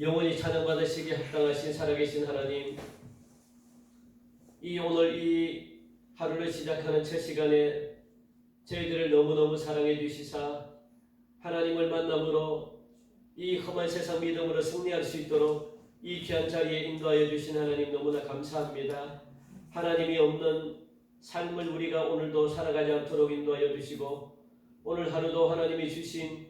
영원히 찬양받으시기에 합당하신 살아계신 하나님 이 오늘 이 하루를 시작하는 첫 시간에 저희들을 너무너무 사랑해 주시사 하나님을 만남으로 이 험한 세상 믿음으로 승리할 수 있도록 이 귀한 자리에 인도하여 주신 하나님 너무나 감사합니다. 하나님이 없는 삶을 우리가 오늘도 살아가지 않도록 인도하여 주시고 오늘 하루도 하나님이 주신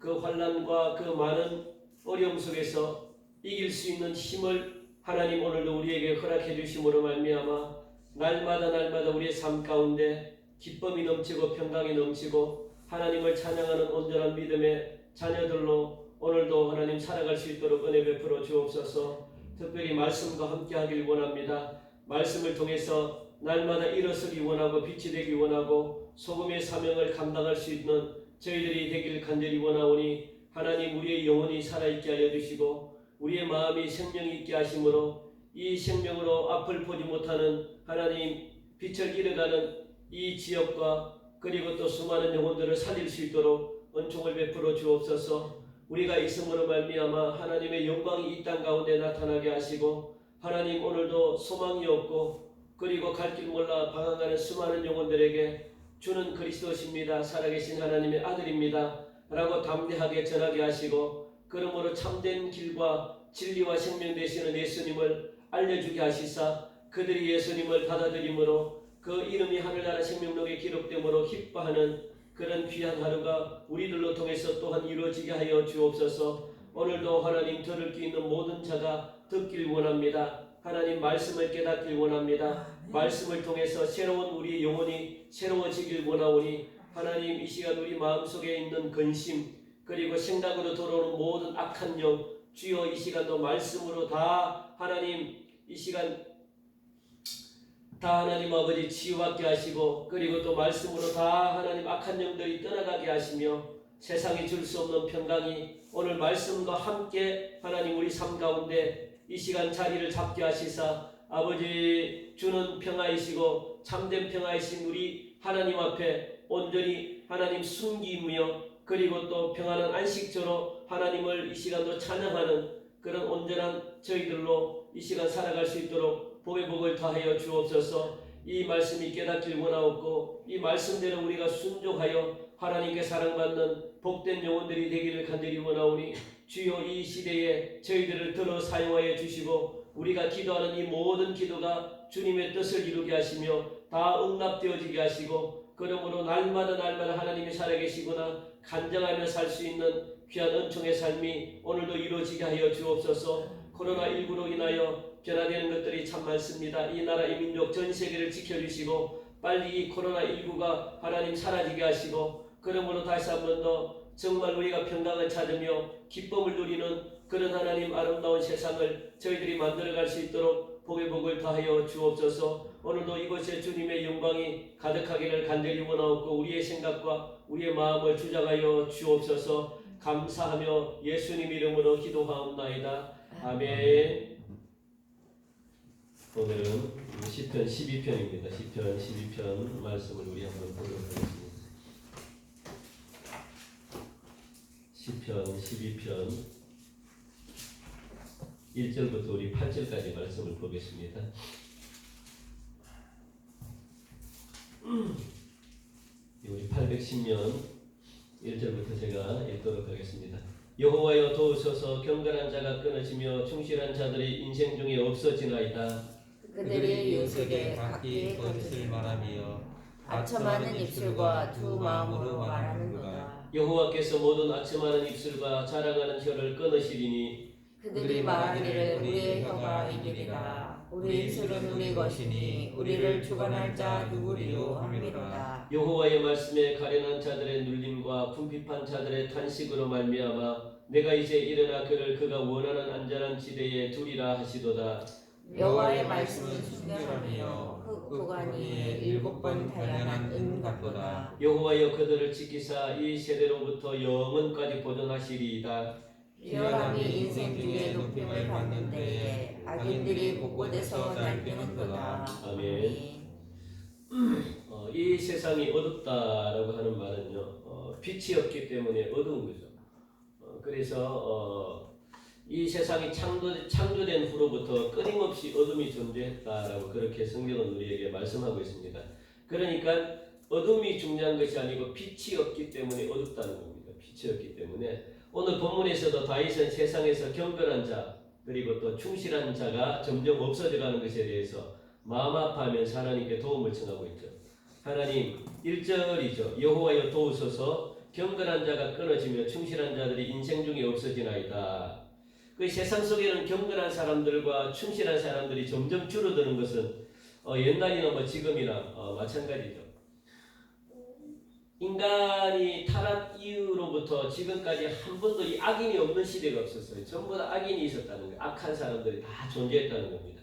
그 환란과 그 많은 어려움 속에서 이길 수 있는 힘을 하나님 오늘도 우리에게 허락해 주심으로 말미암아 날마다 날마다 우리의 삶 가운데 기쁨이 넘치고 평강이 넘치고 하나님을 찬양하는 온전한 믿음의 자녀들로 오늘도 하나님 살아갈 수 있도록 은혜 베풀어 주옵소서. 특별히 말씀과 함께 하길 원합니다. 말씀을 통해서 날마다 일어서기 원하고 빛이 되기 원하고 소금의 사명을 감당할 수 있는 저희들이 되길 간절히 원하오니 하나님 우리의 영혼이 살아있게 하여 주시고 우리의 마음이 생명이 있게 하심으로 이 생명으로 앞을 보지 못하는 하나님 빛을 잃어가는 이 지역과 그리고 또 수많은 영혼들을 살릴 수 있도록 은총을 베풀어 주옵소서. 우리가 있음으로 말미암아 하나님의 영광이 이 땅 가운데 나타나게 하시고 하나님 오늘도 소망이 없고 그리고 갈 길 몰라 방황하는 수많은 영혼들에게 주는 그리스도십니다. 살아계신 하나님의 아들입니다 라고 담대하게 전하게 하시고 그러므로 참된 길과 진리와 생명 되시는 예수님을 알려주게 하시사 그들이 예수님을 받아들임으로 그 이름이 하늘나라 생명록에 기록되므로 기뻐하는 그런 귀한 하루가 우리들로 통해서 또한 이루어지게 하여 주옵소서. 오늘도 하나님 들을 수 있는 모든 자가 듣길 원합니다. 하나님 말씀을 깨닫길 원합니다. 말씀을 통해서 새로운 우리 영혼이 새로워지길 원하오니 하나님 이 시간 우리 마음속에 있는 근심 그리고 생각으로 들어오는 모든 악한 영 주여 이 시간도 말씀으로 다 하나님 이 시간 다 하나님 아버지 치유받게 하시고 그리고 또 말씀으로 다 하나님 악한 영들이 떠나가게 하시며 세상이 줄 수 없는 평강이 오늘 말씀과 함께 하나님 우리 삶 가운데 이 시간 자리를 잡게 하시사 아버지 주는 평화이시고 참된 평화이신 우리 하나님 앞에 온전히 하나님 숨기며 그리고 또 평안한 안식처로 하나님을 이 시간도 찬양하는 그런 온전한 저희들로 이 시간 살아갈 수 있도록 복의 복을 더하여 주옵소서. 이 말씀이 깨닫길 원하옵고 이 말씀대로 우리가 순종하여 하나님께 사랑받는 복된 영혼들이 되기를 간절히 원하오니 주여 이 시대에 저희들을 들어 사용하여 주시고 우리가 기도하는 이 모든 기도가 주님의 뜻을 이루게 하시며 다 응답되어지게 하시고 그러므로 날마다 날마다 하나님이 살아계시구나 간증하며 살 수 있는 귀한 은총의 삶이 오늘도 이루어지게 하여 주옵소서 코로나19로 인하여 변화되는 것들이 참 많습니다. 이 나라 이 민족 전 세계를 지켜주시고 빨리 이 코로나19가 하나님 사라지게 하시고 그러므로 다시 한 번 더 정말 우리가 평강을 찾으며 기쁨을 누리는 그런 하나님 아름다운 세상을 저희들이 만들어갈 수 있도록 복의 복을 다하여 주옵소서 오늘도 이곳에 주님의 영광이 가득하기를 간절히 원하옵고 우리의 생각과 우리의 마음을 주장하여 주옵소서. 감사하며 예수님 이름으로 기도하옵나이다. 아멘. 오늘은 시편 12편입니다. 시편 12편 말씀을 우리 한번 보도록 하겠습니다. 시편 12편 1절부터 우리 8절까지 말씀을 보겠습니다. 우리 810면 1절부터 제가 읽도록 하겠습니다. 여호와여 도우소서 경건한 자가 끊어지며 충실한 자들이 인생 중에 없어지나이다. 그들의 요셉에 각기 거짓을 말하며 아첨하는 입술과 두 마음으로 말하는도다. 여호와께서 모든 아첨하는 입술과 자랑하는 혀를 끊으시리니 그들이 말하기를 우리의 혀가 이기리라. 우리 입술은 우리 것이니 우리를 주관할 자 누구리요 함이로다. 여호와의 말씀에 가련한 자들의 눌림과 궁핍한 자들의 탄식으로 말미암아 내가 이제 일어나 그를 그가 원하는 안전한 지대에 두리라 하시도다. 여호와의 말씀은 순결하며 그 구간이 일곱 번 단련한 은 같도다. 여호와여 그들을 지키사 이 세대로부터 영원까지 보존하시리이다. 비열함이 인생 중에 높임을 받는 데에 악인들이 곳곳에서 날뛰는도다. 아멘. 어, 이 세상이 어둡다라고 하는 말은요 어, 빛이 없기 때문에 어두운 거죠. 어, 그래서 어, 이 세상이 창조, 창조된 후로부터 끊임없이 어둠이 존재했다라고 그렇게 성경은 우리에게 말씀하고 있습니다. 그러니까 어둠이 중요한 것이 아니고 빛이 없기 때문에 어둡다는 겁니다. 빛이 없기 때문에 오늘 본문에서도 다윗은 세상에서 경건한 자 그리고 또 충실한 자가 점점 없어져가는 것에 대해서 마음 아파하면서 하나님께 도움을 청하고 있죠. 하나님 1절이죠. 여호와여 도우소서 경건한 자가 끊어지며 충실한 자들이 인생 중에 없어지나이다. 그 세상 속에는 경건한 사람들과 충실한 사람들이 점점 줄어드는 것은 어, 옛날이나 뭐 지금이나 어, 마찬가지죠. 인간이 타락 이후로부터 지금까지 한 번도 이 악인이 없는 시대가 없었어요. 전부 다 악인이 있었다는 거예요. 악한 사람들이 다 존재했다는 겁니다.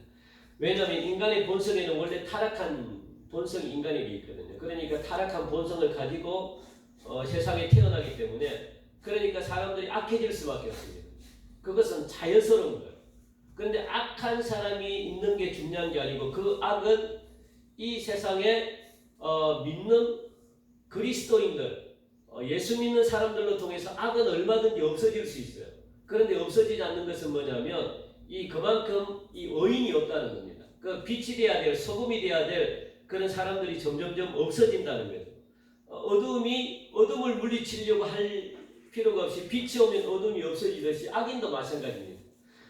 왜냐하면 인간의 본성에는 원래 타락한 본성이 인간에게 있거든요. 그러니까 타락한 본성을 가지고 어, 세상에 태어나기 때문에 그러니까 사람들이 악해질 수밖에 없습니다. 그것은 자연스러운 거예요. 그런데 악한 사람이 있는 게 중요한 게 아니고 그 악은 이 세상에 어, 믿는 그리스도인들, 어, 예수 믿는 사람들로 통해서 악은 얼마든지 없어질 수 있어요. 그런데 없어지지 않는 것은 뭐냐면 이 그만큼 이 의인이 없다는 겁니다. 그 빛이 돼야 될 소금이 돼야 될 그런 사람들이 점점점 없어진다는 거죠. 어, 어둠이 어둠을 물리치려고 할 필요가 없이 빛이 오면 어둠이 없어지듯이 악인도 마찬가지입니다.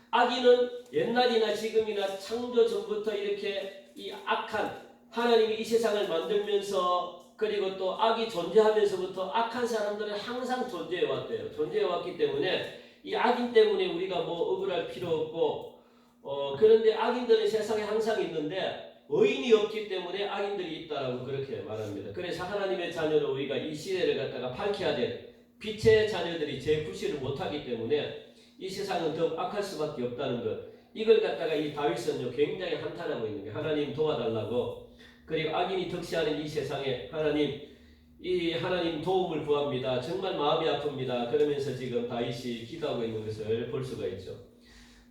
악인은 옛날이나 지금이나 창조 전부터 이렇게 이 악한 하나님이 이 세상을 만들면서 그리고 또 악이 존재하면서부터 악한 사람들은 항상 존재해 왔대요. 존재해 왔기 때문에 이 악인 때문에 우리가 뭐 억울할 필요 없고 어 그런데 악인들은 세상에 항상 있는데 의인이 없기 때문에 악인들이 있다라고 그렇게 말합니다. 그래서 하나님의 자녀로 우리가 이 시대를 갖다가 밝혀야 될 빛의 자녀들이 재구실을 못하기 때문에 이 세상은 더욱 악할 수밖에 없다는 것. 이걸 갖다가 이 다윗은요 굉장히 한탄하고 있는 게 하나님 도와달라고 그리고 악인이 득세하는 이 세상에 하나님 이 하나님 도움을 구합니다. 정말 마음이 아픕니다. 그러면서 지금 다윗이 기도하고 있는 것을 볼 수가 있죠.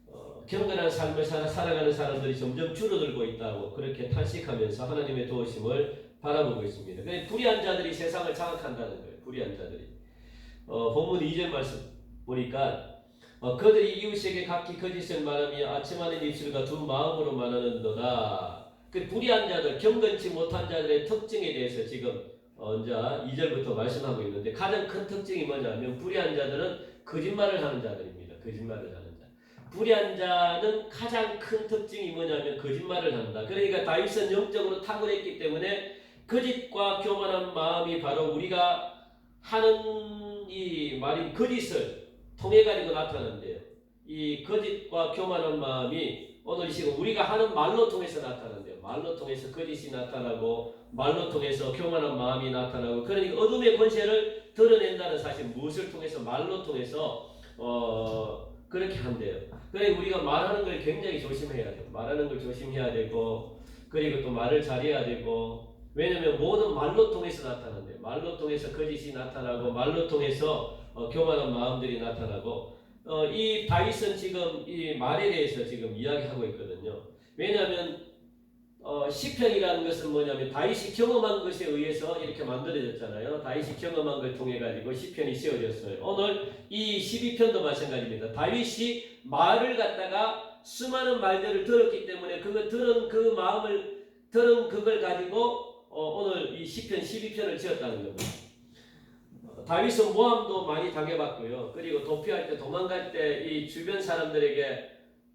어, 경건한 삶을 살아, 살아가는 사람들이 점점 줄어들고 있다고 그렇게 탄식하면서 하나님의 도우심을 바라보고 있습니다. 불의한 자들이 세상을 장악한다는 거예요. 불의한 자들이. 어, 본문 2절 말씀 보니까 어, 그들이 이웃에게 각기 거짓을 말하며 아침하는 입술과 두 마음으로 말하는도다. 그 불의한 자들, 경건치 못한 자들의 특징에 대해서 지금 어, 이제 2절부터 말씀하고 있는데 가장 큰 특징이 뭐냐면 불의한 자들은 거짓말을 하는 자들입니다. 거짓말을 하는 자. 불의한 자는 가장 큰 특징이 뭐냐면 거짓말을 한다. 그러니까 다윗은 영적으로 탁월했기 때문에 거짓과 교만한 마음이 바로 우리가 하는 이 말인 거짓을 통해 가지고 나타난대요. 이 거짓과 교만한 마음이 오늘 이 시간 우리가 하는 말로 통해서 나타난대요. 말로 통해서 거짓이 나타나고 말로 통해서 교만한 마음이 나타나고 그러니까 어둠의 권세를 드러낸다는 사실 무엇을 통해서 말로 통해서 어 그렇게 한대요. 그러니까 우리가 말하는 걸 굉장히 조심해야 돼요. 말하는 걸 조심해야 되고 그리고 또 말을 잘해야 되고 왜냐하면 모든 말로 통해서 나타난대요. 말로 통해서 거짓이 나타나고 말로 통해서 어, 교만한 마음들이 나타나고 어, 이 다윗은 지금 이 말에 대해서 지금 이야기하고 있거든요. 왜냐하면 어, 시편이라는 것은 뭐냐면 다윗이 경험한 것에 의해서 이렇게 만들어졌잖아요. 다윗이 경험한 걸 통해 가지고 시편이 세워졌어요. 오늘 이 12편도 마찬가지입니다. 다윗이 말을 갖다가 수많은 말들을 들었기 때문에 그거 들은 그 마음을 들은 그걸 가지고 어, 오늘 이 시편 12편을 지었다는 겁니다. 어, 다윗은 모함도 많이 당해봤고요. 그리고 도피할 때 도망갈 때 이 주변 사람들에게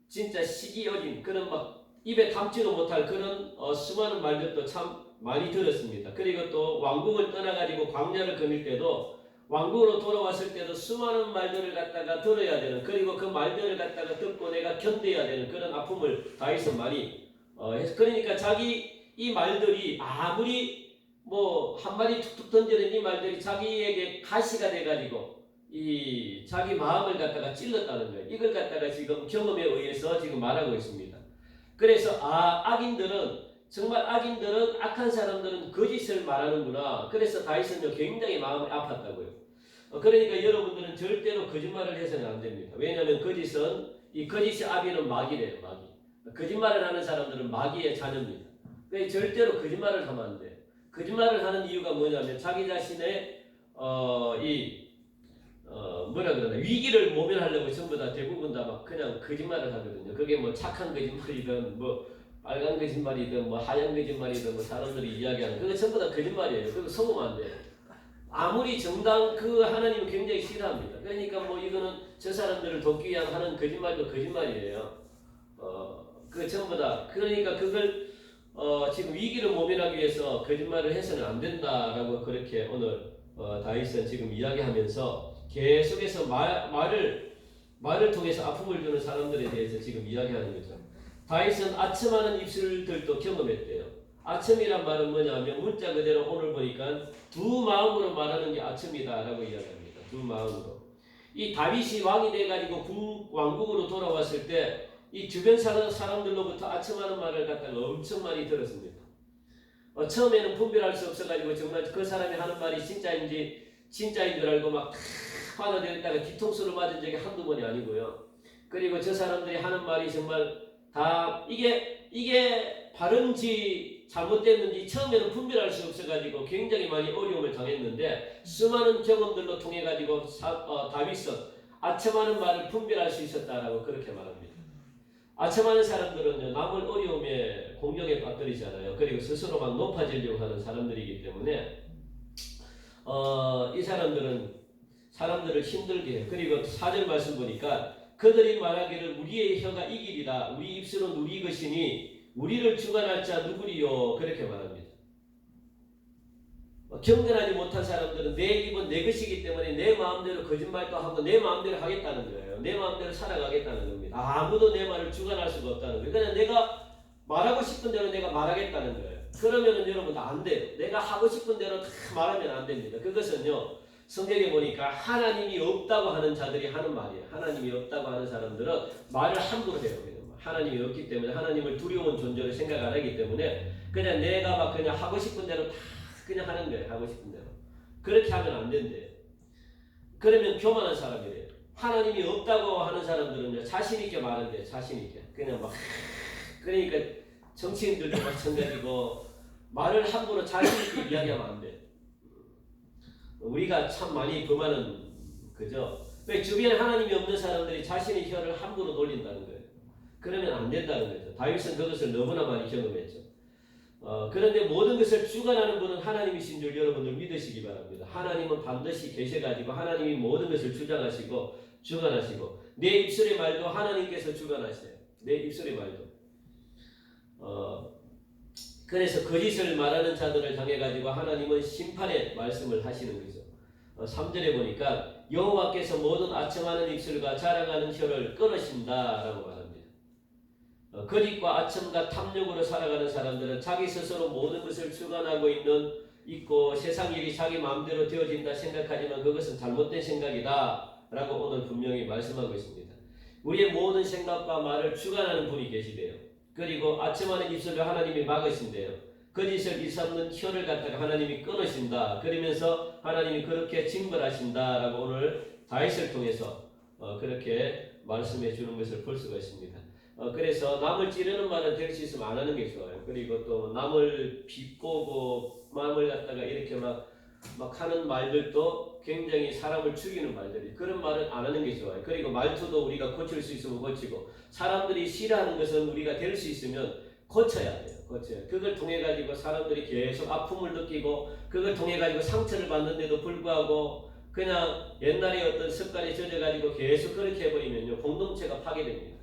진짜 시기 어린 그런 막 입에 담지도 못할 그런 어, 수많은 말들도 참 많이 들었습니다. 그리고 또 왕궁을 떠나가지고 광야를 거닐 때도 왕궁으로 돌아왔을 때도 수많은 말들을 갖다가 들어야 되는 그리고 그 말들을 갖다가 듣고 내가 견뎌야 되는 그런 아픔을 다윗은 많이 어, 해서 그러니까 자기 이 말들이 아무리 뭐 한마디 툭툭 던지는 이 말들이 자기에게 가시가 돼가지고 이 자기 마음을 갖다가 찔렀다는 거예요. 이걸 갖다가 지금 경험에 의해서 지금 말하고 있습니다. 그래서 아 악인들은 정말 악인들은 악한 사람들은 거짓을 말하는구나. 그래서 다윗은요 굉장히 마음이 아팠다고요. 어, 그러니까 여러분들은 절대로 거짓말을 해서는 안 됩니다. 왜냐하면 거짓은 이 거짓의 아비는 마귀래요. 마귀. 거짓말을 하는 사람들은 마귀의 자녀입니다. 그러니까 절대로 거짓말을 하면 안 돼요. 거짓말을 하는 이유가 뭐냐면 자기 자신의 어, 이 어, 뭐라 그러나 위기를 모면하려고 전부 다 대부분 다 막 그냥 거짓말을 하거든요. 그게 뭐 착한 거짓말이든 뭐 빨간 거짓말이든 뭐 하얀 거짓말이든 뭐 사람들이 이야기하는 그거 전부 다 거짓말이에요. 그거 속으면 안 돼요. 아무리 정당 그 하나님은 굉장히 싫어합니다. 그러니까 뭐 이거는 저 사람들을 돕기 위한 하는 거짓말도 거짓말이에요. 어, 그 전부 다 그러니까 그걸 어, 지금 위기를 모면하기 위해서 거짓말을 해서는 안 된다라고 그렇게 오늘 어, 다윗은 지금 이야기하면서 계속해서 말, 말을 말을 통해서 아픔을 주는 사람들에 대해서 지금 이야기하는 거죠. 다윗은 아첨하는 입술들도 경험했대요. 아첨이란 말은 뭐냐면 문자 그대로 오늘 보니까 두 마음으로 말하는 게 아첨이다라고 이야기합니다. 두 마음으로. 이 다윗이 왕이 돼가지고 군, 왕국으로 돌아왔을 때 이 주변 사람, 사람들로부터 아첨하는 말을 갖다가 엄청 많이 들었습니다. 어, 처음에는 분별할 수 없어가지고 정말 그 사람이 하는 말이 진짜인지 진짜인 줄 알고 막 화나되었다가 뒤통수를 맞은 적이 한두 번이 아니고요. 그리고 저 사람들이 하는 말이 정말 다 이게 이게 바른지 잘못됐는지 처음에는 분별할 수 없어가지고 굉장히 많이 어려움을 당했는데 수많은 경험들로 통해 가지고 어, 다윗은 아첨하는 말을 분별할 수 있었다라고 그렇게 말합니다. 아첨하는 사람들은요 남을 어려움에 공경에 빠뜨리잖아요. 그리고 스스로 막 높아지려고 하는 사람들이기 때문에 어, 이 사람들은 사람들을 힘들게 해요. 그리고 사절 말씀 보니까 그들이 말하기를 우리의 혀가 이기리라 우리 입술은 우리 것이니 우리를 주관할 자 누구리요 그렇게 말합니다. 어, 경건하지 못한 사람들은 내 입은 내 것이기 때문에 내 마음대로 거짓말도 하고 내 마음대로 하겠다는 거예요. 내 마음대로 살아가겠다는 겁니다. 아무도 내 말을 주관할 수가 없다는 거예요. 그냥 내가 말하고 싶은 대로 내가 말하겠다는 거예요. 그러면은 여러분 안 돼요. 내가 하고 싶은 대로 다 말하면 안 됩니다. 그것은요. 성경에 보니까 하나님이 없다고 하는 자들이 하는 말이에요. 하나님이 없다고 하는 사람들은 말을 함부로 해요. 하나님이 없기 때문에 하나님을 두려운 존재로 생각 안 하기 때문에 그냥 내가 막 그냥 하고 싶은 대로 다 그냥 하는 거예요. 하고 싶은 대로. 그렇게 하면 안 된대요. 그러면 교만한 사람이래요. 하나님이 없다고 하는 사람들은요. 자신 있게 말한대요. 자신 있게. 그냥 막 그러니까 정치인들도 마찬가지고 말을 함부로 자신 있게 이야기하면 안 돼. 우리가 참 많이 범하는 그죠. 왜 주변에 하나님이 없는 사람들이 자신의 혀를 함부로 돌린다는 거예요. 그러면 안 된다는 거죠. 다윗은 그것을 너무나 많이 경험했죠. 어, 그런데 모든 것을 주관하는 분은 하나님이신 줄 여러분들 믿으시기 바랍니다. 하나님은 반드시 계셔가지고 하나님이 모든 것을 주장하시고 주관하시고 내 입술의 말도 하나님께서 주관하세요. 내 입술의 말도. 어, 그래서 거짓을 말하는 자들을 당해가지고 하나님은 심판의 말씀을 하시는 거죠. 어, 3절에 보니까 여호와께서 모든 아첨하는 입술과 자랑하는 혀를 끊으신다라고 말합니다. 어, 거짓과 아첨과 탐욕으로 살아가는 사람들은 자기 스스로 모든 것을 주관하고 있는 있고 세상 일이 자기 마음대로 되어진다 생각하지만 그것은 잘못된 생각이다라고 오늘 분명히 말씀하고 있습니다. 우리의 모든 생각과 말을 주관하는 분이 계시대요. 그리고 아첨하는 입술을 하나님이 막으신대요. 거짓을 일삼는 혀를 갖다가 하나님이 끊으신다. 그러면서 하나님이 그렇게 징벌하신다라고 오늘 다윗을 통해서 어, 그렇게 말씀해 주는 것을 볼 수가 있습니다. 어, 그래서 남을 찌르는 말은 될 수 있으면 안 하는 게 좋아요. 그리고 또 남을 비꼬고 마음을 갖다가 이렇게 막, 막 하는 말들도 굉장히 사람을 죽이는 말들이 그런 말은 안 하는 게 좋아요. 그리고 말투도 우리가 고칠 수 있으면 고치고 사람들이 싫어하는 것은 우리가 될 수 있으면 고쳐야 돼요. 고쳐요. 그걸 통해 가지고 사람들이 계속 아픔을 느끼고 그걸 통해 가지고 상처를 받는데도 불구하고 그냥 옛날에 어떤 습관에 젖어 가지고 계속 그렇게 해버리면요 공동체가 파괴됩니다.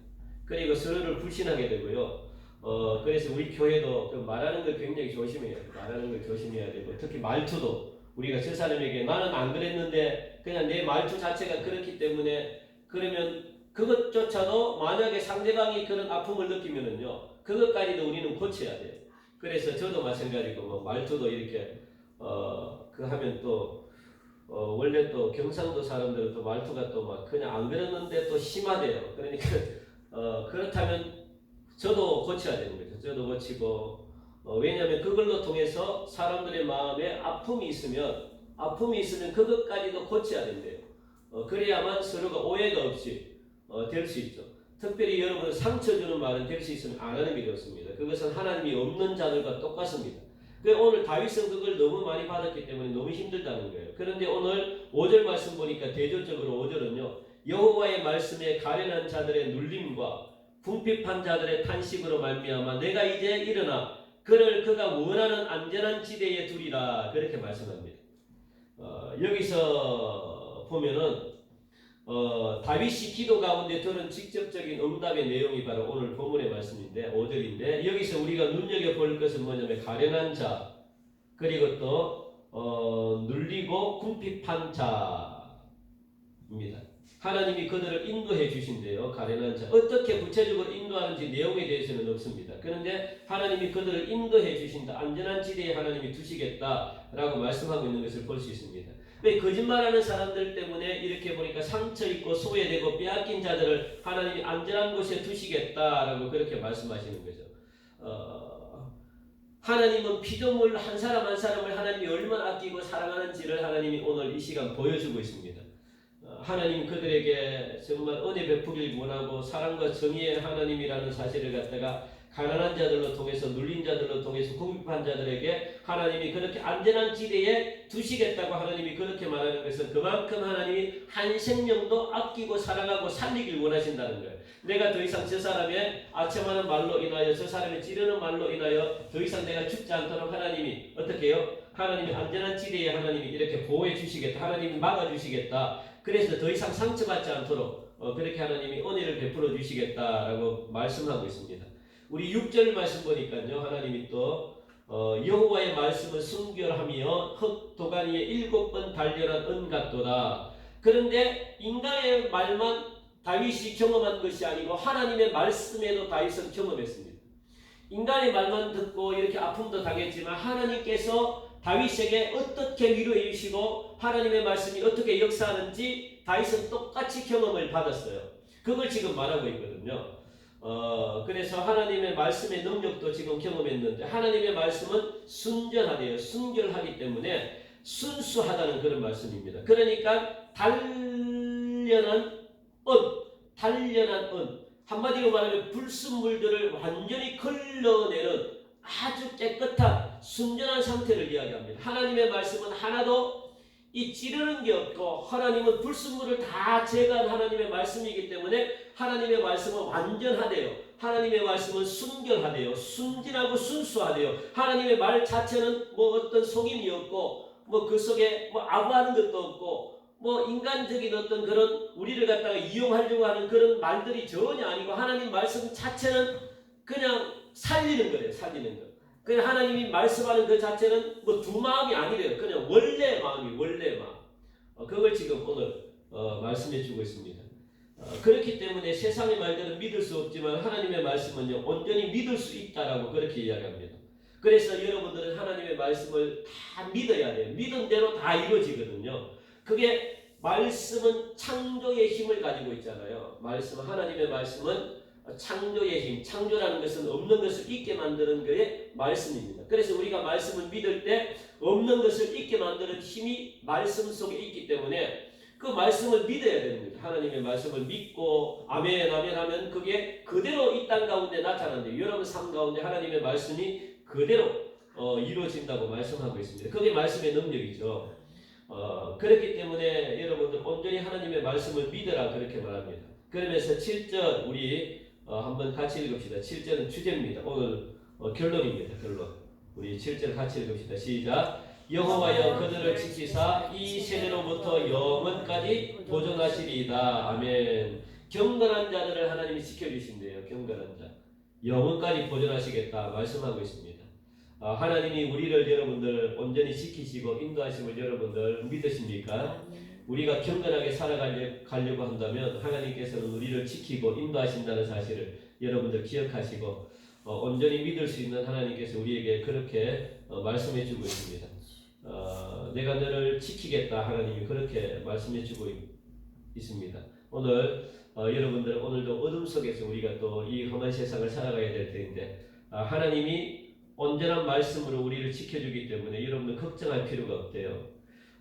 그리고 서로를 불신하게 되고요. 어 그래서 우리 교회도 그 말하는 걸 굉장히 조심해야 돼요. 말하는 걸 조심해야 되고 특히 말투도 우리가 저 사람에게 나는 안 그랬는데 그냥 내 말투 자체가 그렇기 때문에 그러면 그것조차도 만약에 상대방이 그런 아픔을 느끼면은요 그것까지도 우리는 고쳐야 돼요. 그래서 저도 마찬가지고 뭐 말투도 이렇게 어 그 하면 또 어, 원래 또 경상도 사람들은 또 말투가 또 막 그냥 안 그랬는데 또 심하대요. 그러니까 어, 그렇다면 저도 고쳐야 되는 거죠. 저도 고치고 어, 왜냐하면 그걸로 통해서 사람들의 마음에 아픔이 있으면 아픔이 있으면 그것까지도 고쳐야 된대요. 어, 그래야만 서로가 오해가 없이 어, 될 수 있죠. 특별히 여러분 상처 주는 말은 될 수 있으면 안 하는 게 좋습니다. 그것은 하나님이 없는 자들과 똑같습니다. 그 오늘 다윗은 그걸 너무 많이 받았기 때문에 너무 힘들다는 거예요. 그런데 오늘 5절 말씀 보니까 대조적으로 5절은요. 여호와의 말씀에 가련한 자들의 눌림과 궁핍한 자들의 탄식으로 말미암아 내가 이제 일어나 그를 그가 원하는 안전한 지대에 두리라 그렇게 말씀합니다. 어, 여기서 보면은 어, 다윗이 기도 가운데 들은 직접적인 응답의 내용이 바로 오늘 본문의 말씀인데 5절인데 여기서 우리가 눈여겨 볼 것은 뭐냐면 가련한 자 그리고 또 어, 눌리고 궁핍한 자입니다. 하나님이 그들을 인도해 주신대요. 가련한 자. 어떻게 구체적으로 인도하는지 내용에 대해서는 없습니다. 그런데 하나님이 그들을 인도해 주신다. 안전한 지대에 하나님이 두시겠다라고 말씀하고 있는 것을 볼 수 있습니다. 왜 거짓말하는 사람들 때문에 이렇게 보니까 상처 입고 소외되고 빼앗긴 자들을 하나님이 안전한 곳에 두시겠다라고 그렇게 말씀하시는 거죠. 어, 하나님은 피조물 한 사람 한 사람을 하나님이 얼마나 아끼고 사랑하는지를 하나님이 오늘 이 시간 보여주고 있습니다. 어, 하나님 그들에게 정말 은혜 베푸길 원하고 사랑과 정의의 하나님이라는 사실을 갖다가 가난한 자들로 통해서 눌린 자들로 통해서 궁핍한 자들에게 하나님이 그렇게 안전한 지대에 두시겠다고 하나님이 그렇게 말하는 것은 그만큼 하나님이 한 생명도 아끼고 사랑하고 살리길 원하신다는 거예요. 내가 더 이상 저 사람의 아첨하는 말로 인하여 저 사람의 찌르는 말로 인하여 더 이상 내가 죽지 않도록 하나님이 어떻게 해요? 하나님이 안전한 지대에 하나님이 이렇게 보호해 주시겠다. 하나님이 막아 주시겠다. 그래서 더 이상 상처받지 않도록 어, 그렇게 하나님이 은혜를 베풀어 주시겠다라고 말씀하고 있습니다. 우리 6절 말씀 보니까요. 하나님이 또 어, 여호와의 말씀을 순결하며 흙 도가니에 일곱 번 단련한 은 같도다. 그런데 인간의 말만 다윗이 경험한 것이 아니고 하나님의 말씀에도 다윗은 경험했습니다. 인간의 말만 듣고 이렇게 아픔도 당했지만 하나님께서 다윗에게 어떻게 위로해 주시고 하나님의 말씀이 어떻게 역사하는지 다윗은 똑같이 경험을 받았어요. 그걸 지금 말하고 있거든요. 어, 그래서 하나님의 말씀의 능력도 지금 경험했는데 하나님의 말씀은 순전하대요. 순결하기 때문에 순수하다는 그런 말씀입니다. 그러니까 단련한 은, 단련한 은, 한마디로 말하면 불순물들을 완전히 걸러내는 아주 깨끗한 순전한 상태를 이야기합니다. 하나님의 말씀은 하나도 이 찌르는 게 없고 하나님은 불순물을 다 제거한 하나님의 말씀이기 때문에 하나님의 말씀은 완전하대요. 하나님의 말씀은 순결하대요. 순진하고 순수하대요. 하나님의 말 자체는 뭐 어떤 속임이 없고 뭐 그 속에 뭐 아부하는 것도 없고 뭐 인간적인 어떤 그런 우리를 갖다가 이용하려고 하는 그런 말들이 전혀 아니고 하나님 말씀 자체는 그냥 살리는 거예요. 살리는 거. 그냥 하나님이 말씀하는 그 자체는 뭐 두 마음이 아니래요. 그냥 원래 마음이 원래 마음. 어, 그걸 지금 오늘 어, 말씀해 주고 있습니다. 어, 그렇기 때문에 세상의 말들은 믿을 수 없지만 하나님의 말씀은요 온전히 믿을 수 있다라고 그렇게 이야기합니다. 그래서 여러분들은 하나님의 말씀을 다 믿어야 돼요. 믿은 대로 다 이루어지거든요. 그게 말씀은 창조의 힘을 가지고 있잖아요. 말씀 하나님의 말씀은 창조의 힘, 창조라는 것은 없는 것을 있게 만드는 것의 말씀입니다. 그래서 우리가 말씀을 믿을 때 없는 것을 있게 만드는 힘이 말씀 속에 있기 때문에 그 말씀을 믿어야 되는 거죠. 하나님의 말씀을 믿고 아멘 아멘 하면 그게 그대로 이 땅 가운데 나타난대요. 여러분 삶 가운데 하나님의 말씀이 그대로 어, 이루어진다고 말씀하고 있습니다. 그게 말씀의 능력이죠. 어, 그렇기 때문에 여러분들 온전히 하나님의 말씀을 믿으라 그렇게 말합니다. 그러면서 7절 우리 어, 한번 같이 읽읍시다. 7절은 주제입니다. 오늘 어, 결론입니다. 결론. 우리 7절 같이 읽읍시다. 시작. 여호와여 그들을 지키사 이 세대로부터 영원까지 보존하시리이다. 아멘. 경건한 자들을 하나님이 지켜주신대요. 경건한 자. 영원까지 보존하시겠다 말씀하고 있습니다. 아, 하나님이 우리를 여러분들 온전히 지키시고 인도하심을 여러분들 믿으십니까? 우리가 경건하게 살아가려고 한다면 하나님께서는 우리를 지키고 인도하신다는 사실을 여러분들 기억하시고 어, 온전히 믿을 수 있는 하나님께서 우리에게 그렇게 어, 말씀해 주고 있습니다. 어, 내가 너를 지키겠다 하나님이 그렇게 말씀해 주고 있, 있습니다. 오늘 어, 여러분들 오늘도 어둠 속에서 우리가 또 이 험한 세상을 살아가야 될 텐데 아, 하나님이 온전한 말씀으로 우리를 지켜주기 때문에 여러분들 걱정할 필요가 없대요.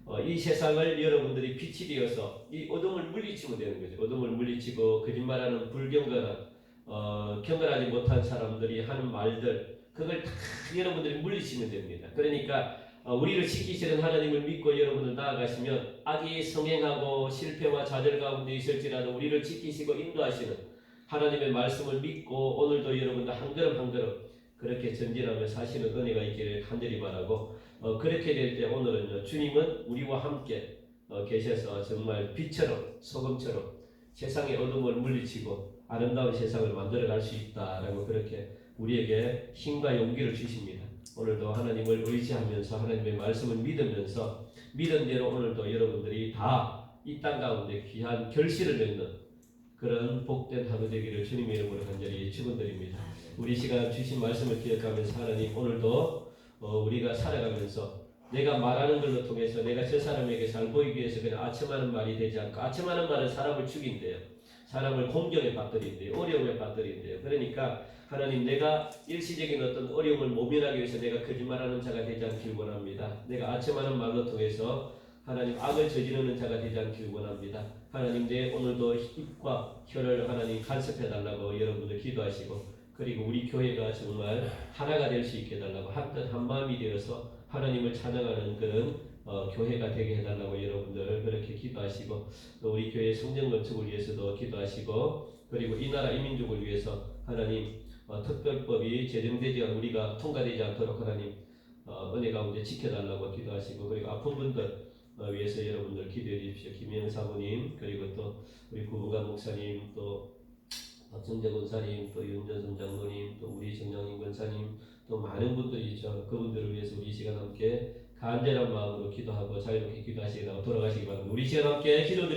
어, 이 세상을 여러분들이 빛이 되어서 이 어둠을 물리치면 되는 거죠. 어둠을 물리치고 거짓말하는 불경건한 어, 경건하지 못한 사람들이 하는 말들 그걸 다 여러분들이 물리치면 됩니다. 그러니까 어, 우리를 지키시는 하나님을 믿고 여러분들 나아가시면 악이 성행하고 실패와 좌절 가운데 있을지라도 우리를 지키시고 인도하시는 하나님의 말씀을 믿고 오늘도 여러분들 한 걸음 한 걸음 그렇게 전진하며 사시는 은혜가 있기를 간절히 바라고 어, 그렇게 될 때 오늘은요 주님은 우리와 함께 어, 계셔서 정말 빛처럼 소금처럼 세상의 어둠을 물리치고 아름다운 세상을 만들어 갈 수 있다라고 그렇게 우리에게 힘과 용기를 주십니다. 오늘도 하나님을 의지하면서 하나님의 말씀을 믿으면서 믿은 대로 오늘도 여러분들이 다 이 땅 가운데 귀한 결실을 맺는 그런 복된 하루 되기를 주님의 이름으로 간절히 축원드립니다. 우리 시간 주신 말씀을 기억하면서 하나님 오늘도 어, 우리가 살아가면서 내가 말하는 걸로 통해서 내가 저 사람에게 잘 보이기 위해서 그냥 아첨하는 말이 되지 않고 아첨하는 말은 사람을 죽인대요. 사람을 공경에 빠뜨린대요. 어려움에 빠뜨린대요. 그러니까 하나님 내가 일시적인 어떤 어려움을 모면하기 위해서 내가 거짓말하는 자가 되지 않길 원합니다. 내가 아첨하는 말로 통해서 하나님 악을 저지르는 자가 되지 않길 원합니다. 하나님 내 오늘도 입과 혀를 하나님 간섭해 달라고 여러분들 기도하시고 그리고 우리 교회가 정말 하나가 될 수 있게 해달라고 한뜻 한마음이 되어서 하나님을 찬양하는 그런 어, 교회가 되게 해달라고 여러분들 그렇게 기도하시고 또 우리 교회 성령 건축을 위해서도 기도하시고 그리고 이 나라 이민족을 위해서 하나님 어, 특별법이 제정되지 않 우리가 통과되지 않도록 하나님 어, 은혜 가운데 지켜달라고 기도하시고 그리고 아픈 분들 어, 위해서 여러분들 기도해 주십시오. 김영 사모님 그리고 또 우리 구부관 목사님 또 박정재 권사님 또 윤전선 장로님 또 우리 정영인 권사님 또 많은 분들이 있죠. 그분들을 위해서 우리 이 시간 함께 간절한 마음으로 기도하고 자유롭게 기도하시기 바라고 돌아가시기 바랍니다. 우리 이 시간 함께 기도드리